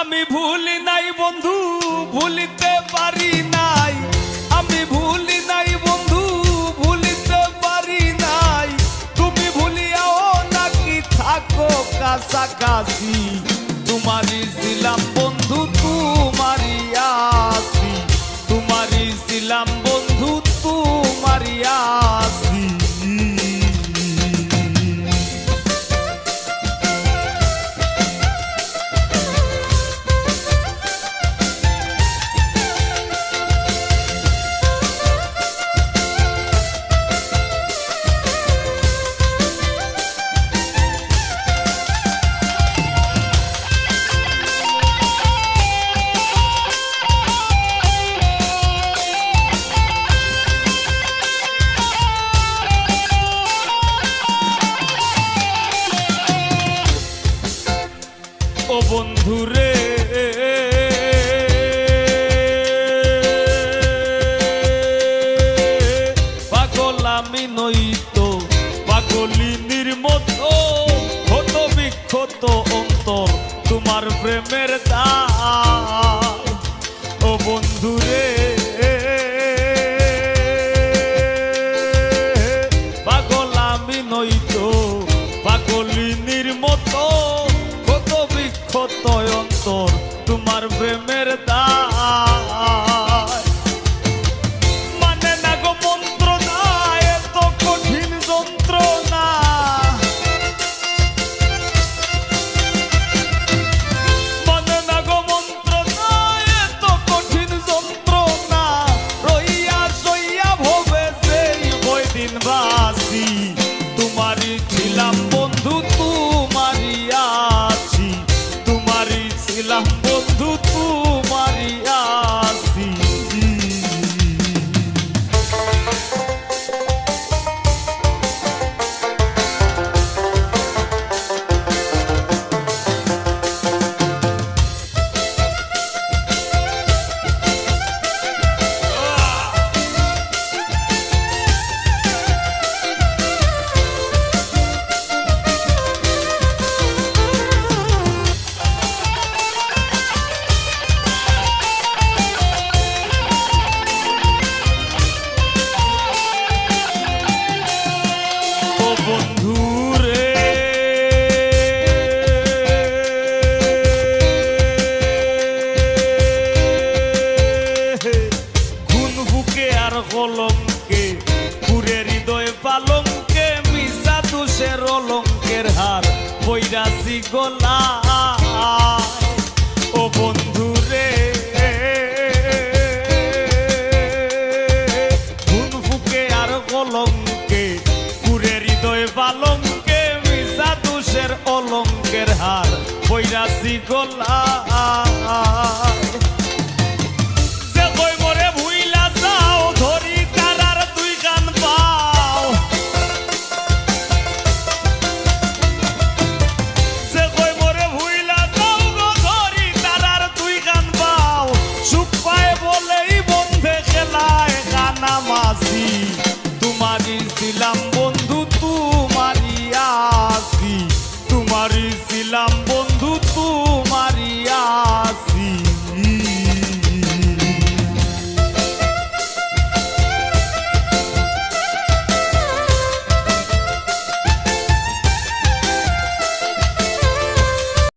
আমি ভুলি নাই বন্ধু, ভুলিতে পারি নাই। আমি ভুলি নাই বন্ধু, ভুলিতে পারি নাই। তুমি ভুলিয়াও নাকি থাকো কাছাকাছি। ও বন্ধু রে। পাগল আমি নই তো পাগলিনীর নির্মত হত বিক্ষত অন্তর, তোমার প্রেমের দায় বিক্ষত অন্তর তোমার প্রেমের দায় কলঙ্কে পুরে হৃদয় পালঙ্কে মিশা দুষের অলঙ্কের হার বৈরাসি গলা ও বন্ধু রে খুন ফুকে আর কলঙ্কে পুরে হৃদয় পালঙ্কে মিশা দুষের অলঙ্কের হার বৈরাসি গলা fool.